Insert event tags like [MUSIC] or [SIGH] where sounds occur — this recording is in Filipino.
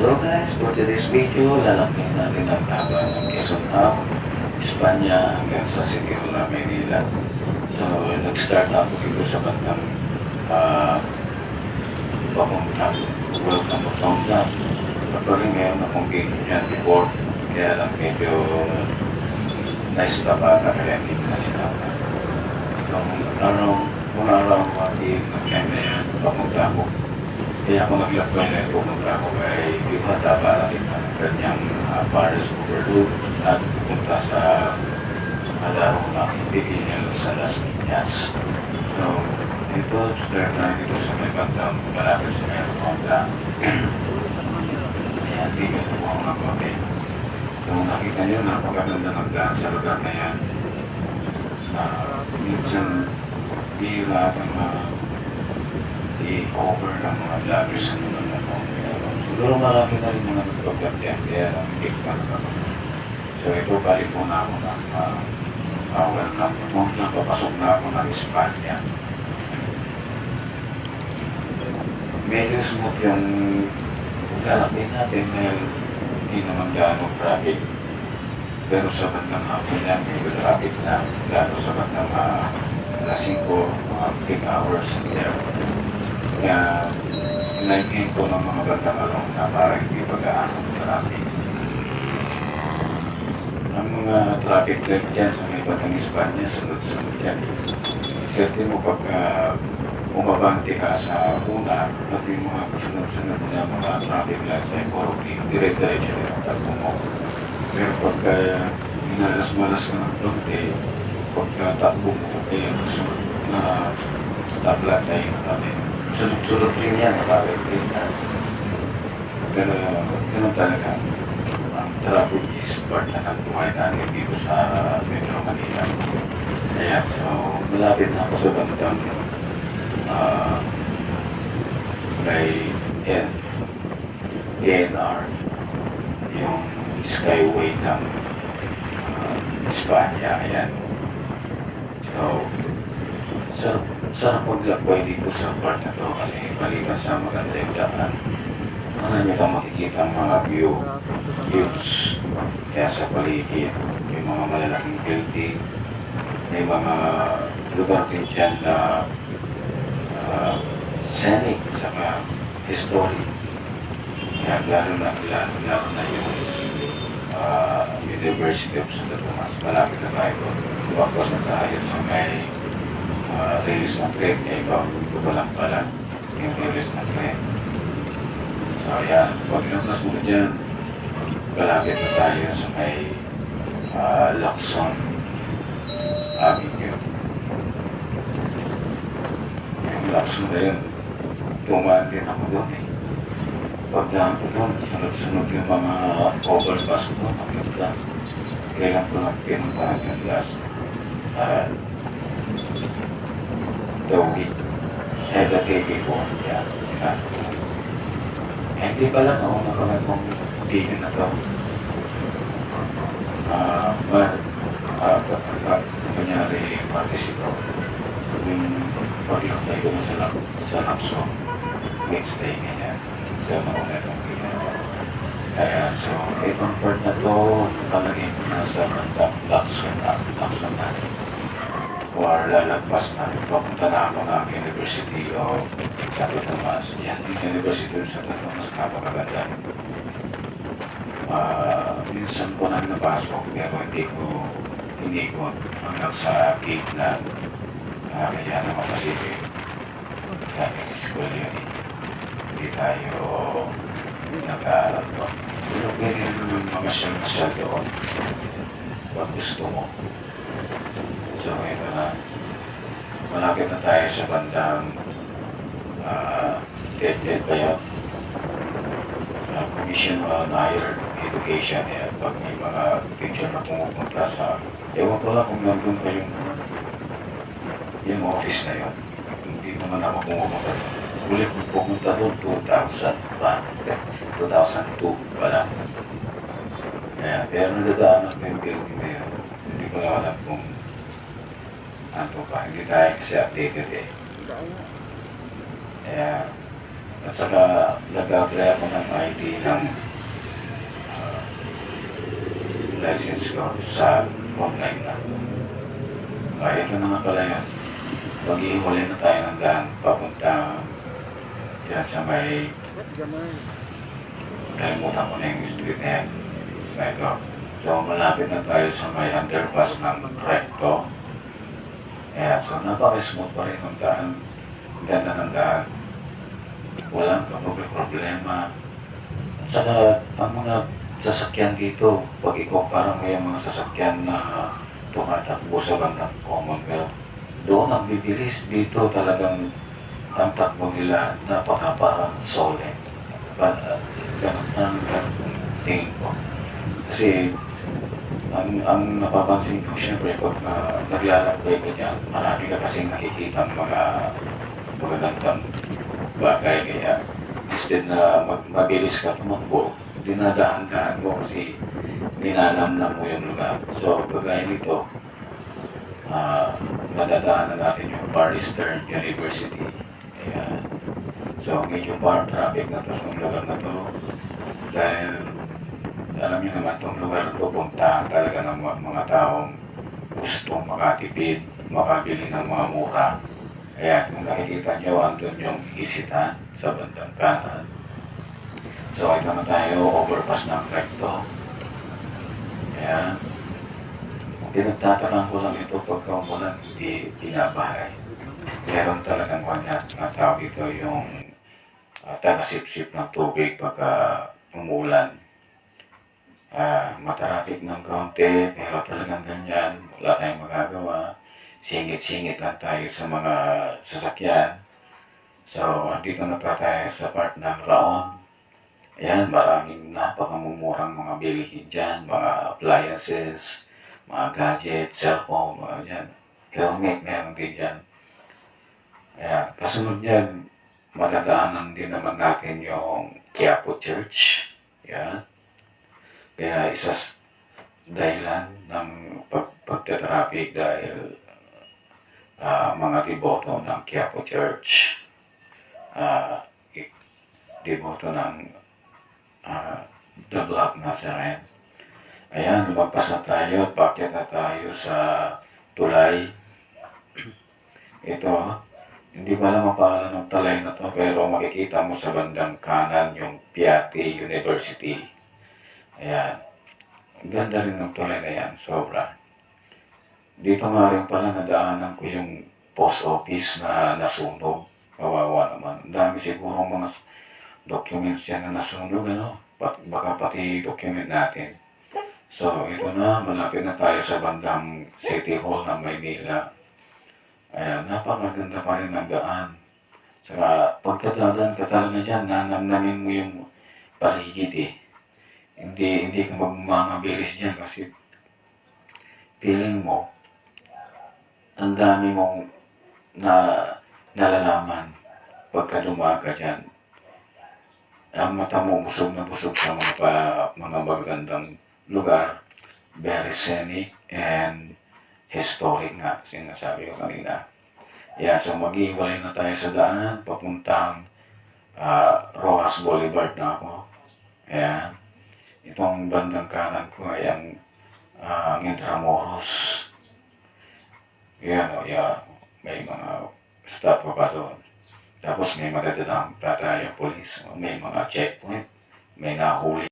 Hello guys, for today's video, lalakyan natin ang haba ng Quezon Hub, Espanya hanggang sa ng Manila. So, nag-start ako dito sa bandang uh, papuntang Welcome to Tonga. Actually, ngayon akong video niyan before, kaya lang medyo na-stop ata kaya hindi na sinapa. So, araw, kung araw, hindi nag-end na yan, papunta ako. Kaya ako naglakbay na pumunta ako kay para tingnan ang kanyang uh, Paris Overlook at pupunta sa Adaro na Pilipinan sa Las Piñas. So, ito, start na dito sa may bandang malapit sa may Honda. [CLEARS THROAT] Ayan, tingnan ko ako ng konti. So, nakita niyo, napakaganda ng daan sa lugar na yan. Uh, minsan, hindi lahat ng mga i-cover ng mga vloggers sa mga ano. Siguro marami na rin mga nag-vlog yan, kaya lang hindi ko pa So ito balik po na ako ng uh, uh, welcome mo na papasok na ako ng Espanya. Medyo smooth yung lalaki natin dahil hindi naman gaano traffic. Pero sa bandang hapon yan, medyo traffic na. Lalo sa bandang uh, alas 5, mga peak hours there. Kaya tinayin ko ng mga bandang along na para hindi pag-aakot traffic. Ang mga traffic light dyan sa may bandang Espanya, sunod-sunod yan. Swerte mo pagka umabante ka sa una, at yung mga kasunod-sunod na mga traffic lights ay puro dire-diretso na yung takbo mo. Pero pagka minalas-malas ka ng fronte, pagka takbo mo, eh, na stoplight ay natin. Sunod-sunod din yan, traffic din yan. Pero ganun talaga. Ang traffic is part na ng buhay natin dito sa Metro Manila. Ayan, so malapit na ako sa bandang uh, may N, ANR, yung skyway ng uh, Espanya. Ayan. So, sarap, sarap maglakbay dito sa part na to kasi maliban sa maganda yung daan, marami kang makikita ang mga view, views kaya sa paligid, yung mga malalaking building, may mga lugar din dyan na uh, scenic sa mga history. Kaya lalo na, lalo, lalo na yung uh, University of Santo Tomas, malapit na tayo. Bakos na tayo sa may uh, release ng trip, eh, iba, ito pa lang pala yung release ng trip. So, ayan, pag inuntas mo dyan, malapit na tayo sa may uh, Lacson Avenue. Yung Lacson na yun, tumaan din ako doon eh. Pagdaan ko doon, sunod-sunod yung mga overpass ko doon. Kailan ko lang pinuntahan yung last uh, Dogi. Eh, the day before, ko. Eh, hindi pala, nauna ko na itong video na to. Ah, uh, uh, uh, kunyari, participate yung paglakbay ko sa, lap- sa Lapso, Wednesday ganyan, sa mga netong ginagawa. Kaya, so, itong part na to, palagay ko na sa Lapso na, Lapso Or lalagpas na, papunta na ako ng University of Santo Tomas. Yan, yung University of Santo Tomas, napakaganda. Ah, minsan ko na napasok, pero hindi ko inikot hanggang sa gate na uh, kaya naman kasi daming school yun eh. Hindi tayo nag-aaral doon. Pero pwede naman mamasyal-masyal doon pag gusto mo. So ito na, malapit na tayo sa bandang uh, dead-dead ba yun? uh, Commission on Higher Education eh, pag may mga teacher na pumupunta sa ewan ko lang kung nandun pa yung yung office na yun. Hindi naman ako pumupunta doon ulit pumunta doon 2000 ba 2002 pala kaya pero nadadaanan ko yung building na yun. Hindi ko lang alam kung ano pa hindi tayo kasi updated eh kaya At saka nag-apply ako ng ID ng ah, license ko sa online na. Ay, ito na nga pala yan. Pag-iwalay na tayo ng daan papunta dyan sa may kalimutan ko na yung street na yan. Sa ito. So, malapit na tayo sa may underpass ng recto. Ayan, so napaka-smooth pa rin ang daan. Ang Ganda ng daan. Walang problema. At saka, ang mga sasakyan dito, pag ikumpara mo yung mga sasakyan na tumatakbo sa bandang Commonwealth, doon ang bibilis dito talagang ang takbo nila napaka solid. Pa, ganun ang tingin ko. Kasi ang, ang napapansin ko siyempre pag uh, naglalakbay ka dyan, marami ka kasing nakikita ng mga magagandang bagay kaya instead na mag, mabilis ka tumakbo, dinadaan-daan mo kasi ninanamnam mo yung lugar. So, kagaya nito, ah nadadaanan natin yung Far Eastern University. Ayan. So, medyo bar traffic na to sa lugar na to. Dahil, alam niyo naman itong lugar na to, puntahan talaga ng mga, mga taong gustong makatipid, makabili ng mga mura. Ayan, kung nakikita nyo, andun yung isitan sa bandang kanan. So, ito na tayo, overpass ng recto. Ayan. Ang pinagtatanong ko lang ito pagka umulan, hindi binabahay. Meron talagang kanya, ang tawag ito yung uh, taga-sip-sip ng tubig pagka umulan. Ah, matarapik ng kaunti, pero talagang ganyan, wala tayong magagawa. Singit-singit lang tayo sa mga sasakyan. So, andito na pa tayo sa part ng Raon. Ayan, maraming napakamumurang mga bilihin dyan, mga appliances, mga gadgets, cellphone, mga dyan. Helmet, meron din dyan. Ayan, kasunod yan, madadaanan din naman natin yung Quiapo Church. Ayan. Kaya isa dahilan ng pag pagtatraffic dahil ah, mga deboto ng Quiapo Church, i- deboto ng ah, The Black Nazarene. Ayan, lumagpas tayo at pakyat na tayo sa tulay. Ito, hindi ko alam ang pangalan ng tulay na to, pero makikita mo sa bandang kanan yung Piatti University. Ayan. Ang ganda rin ng tulay yan, sobra. Dito nga rin pala nadaanan ko yung post office na nasunog. Kawawa naman. Ang dami siguro mga documents yan na nasunog, ano? Baka pati document natin. So, ito na, malapit na tayo sa bandang City Hall ng Maynila. Ayan, napakaganda pa rin ang daan. Saka, pagkadadaan ka talaga dyan, nanamnamin mo yung paligid eh. Hindi, hindi ka magmamabilis dyan kasi feeling mo, ang dami mong na nalalaman pagka dumaan ka dyan. Ang mata mo busog na busog sa mga, pa, mga magandang lugar, very scenic and historic nga, sinasabi ko kanina. Yeah, so mag-iwalay na tayo sa daan, papuntang ah, Rojas Boulevard na ako. Ayan. Itong bandang kanan ko ay ang uh, Intramuros. Yan o, yan. May mga stop pa pa doon. Tapos may madadadang tatayang polis. May mga checkpoint. May nahuli